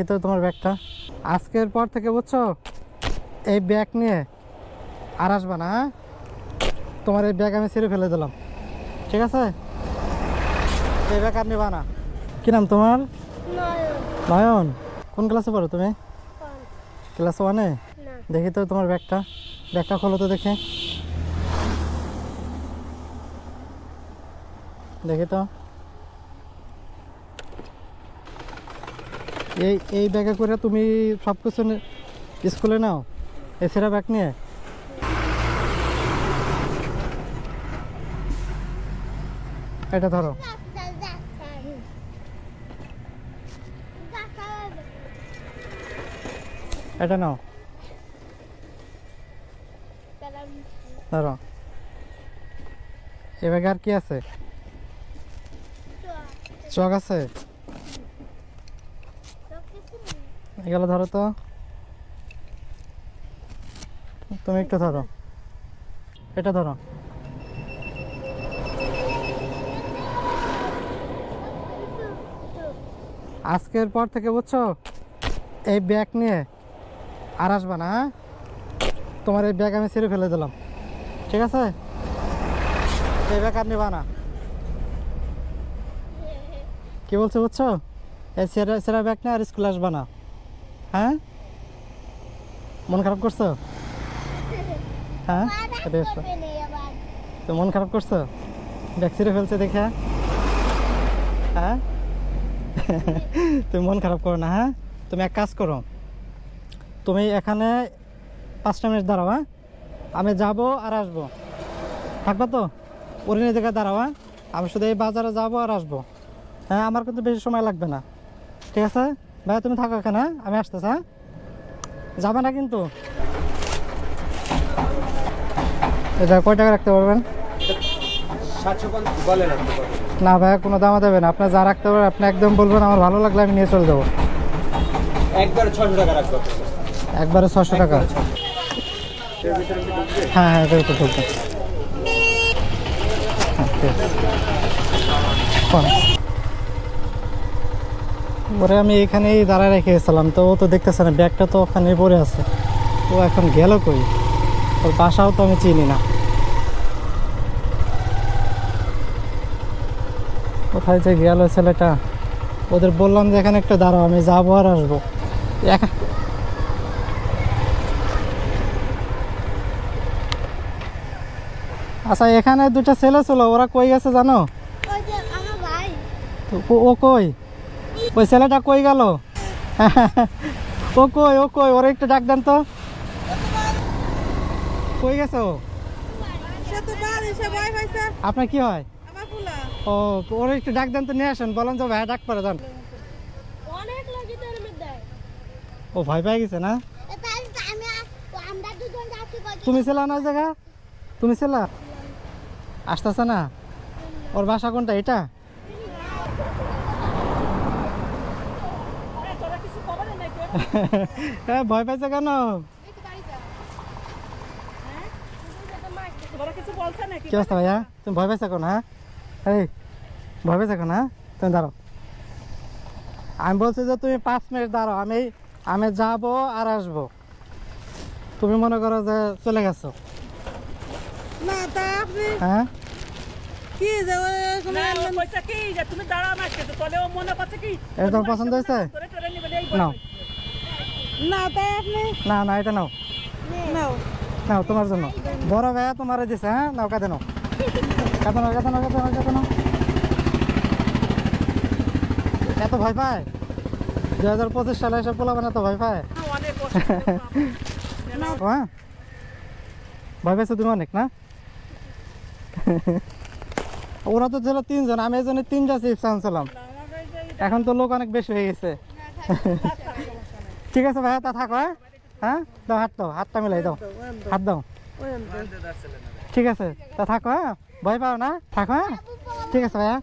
দেখি তো তোমার ব্যাগটা। আজকের পর থেকে বুঝছ? এই ব্যাগ নিয়ে আর আসবা না হ্যাঁ? তোমার এই ব্যাগ আমি ছেড়ে ফেলে দিলাম। ঠিক আছে? এই ব্যাগ আর নেবা না। কি নাম তোমার? নয়ন। কোন ক্লাসে পড়ো তুমি? ক্লাস ওয়ানে দেখি তো তোমার ব্যাগটা। ব্যাগটা খোলো তো দেখে। দেখি তো। এই এই ব্যাগে করে তুমি সব কিছু স্কুলে নাও। এছাড়া ব্যাগ নিয়ে। এটা ধরো। এটা নাও। ধরো। এ ব্যাগে আর কি আছে? চক আছে? এগুলো ধরো তো। তুমি একটু ধরো। এটা ধরো। আজকের পর থেকে বুঝছ? এই ব্যাগ নিয়ে আর আসবা না হ্যাঁ? তোমার এই ব্যাগ আমি ছেড়ে ফেলে দিলাম। ঠিক আছে? এই ব্যাগ আর নেবা না। কি বলছো বুঝছ? এই সেরা সেরা ব্যাগ নিয়ে আর স্কুলে আসবা না। হ্যাঁ? মন খারাপ করছ? হ্যাঁ। তো মন খারাপ করছ? ব্যাগ ছেড়ে ফেলছে দেখে। হ্যাঁ? তুমি মন খারাপ করো না হ্যাঁ? তুমি এক কাজ করো। তুমি এখানে পাঁচটা মিনিট দাঁড়াও হ্যাঁ? আমি যাব আর আসব। থাকবা তো? অরিনের জায়গায় দাঁড়াও হ্যাঁ? আমি শুধু এই বাজারে যাব আর আসব। হ্যাঁ আমার কিন্তু বেশি সময় লাগবে না। ঠিক আছে? ভাই তুমি থাকো এখানে হ্যাঁ? আমি আসতেছি হ্যাঁ? যাবে না কিন্তু। এটা কয় টাকা রাখতে পারবেন? না ভাইয়া কোনো দামা দেবেন আপনার যা রাখতে পারবেন আপনি একদম বলবেন আমার ভালো লাগলে আমি নিয়ে চলে যাব। একবারে ছশো টাকা রাখব। একবারে ছশো টাকা? হ্যাঁ হ্যাঁ এটা তো চলছে হ্যাঁ, ঠিক আছে। কোন? ওরে আমি এখানেই দাঁড়ায় রেখে গেছিলাম। তো ও তো দেখতেছে না ব্যাগটা তো ওখানে পড়ে আছে। ও এখন গেল কই? ওর বাসাও তো আমি চিনি না। কোথায় যে গেল ছেলেটা? ওদের বললাম যে এখানে একটু দাঁড়াও আমি যাব আর আসব। একা- আচ্ছা এখানে দুটা ছেলে ছিল ওরা কই গেছে জানো? ও কই? ওই ছেলেটা কই গেল? ও কই ও কই ওরা একটু ডাক দেন তো। কই গেছে আপনার কি হয়? আমার ফুলা। ও ওরা একটু ডাক দেন তো নিয়ে আসেন বলেন যে ভাই ডাক পরে যান। অনেক লাগে তোর মধ্যে। ও ভয় পেয়ে গেছে না? আমি আমরা দুজন যাচ্ছি কই? তুমি ছিল না ওই জায়গা? তুমি ছিল? আসতেছে না? ওর বাসা কোনটা এটা হ্যাঁ ভয় পাইছে কেন? কি অবস্থা ভাইয়া? তুমি ভয় পাইছো কেন হ্যাঁ? এই ভয় পাইছো কেন হ্যাঁ? তুমি দাঁড়াও। আমি বলছি যে তুমি পাঁচ মিনিট দাঁড়াও আমি আমি যাব আর আসব। তুমি মনে করো যে চলে গেছো। হ্যাঁ? মনে পছন্দ হয়েছে তোরে তোরে নিবে এই নাও না তাই আপনি? না না এটা নাও। নাও। নাও তোমার জন্য। বড় ভাইয়া তোমার দিছে হ্যাঁ? নাও কাঁদে নাও। কাঁদে নাও কাঁদে নাও কাঁদে নাও কাঁদে নাও। এত ভয় পায়? দু হাজার পঁচিশ সালে এসে পোলাবেন এত ভয় পায়? হ্যাঁ? ভয় পাইছো তুমি অনেক না? ওরা তো ছিল তিনজন আমি এই জন্য তিনটা চিপস আনছিলাম। এখন তো লোক অনেক বেশি হয়ে গেছে। ঠিক আছে ভাইয়া তা থাকো হ্যাঁ? হ্যাঁ? দাও হাত দাও, হাতটা মিলাই দাও, হাত দাও। ঠিক আছে, তা থাকো হ্যাঁ? ভয় পাও না? থাকো হ্যাঁ? ঠিক আছে ভাইয়া।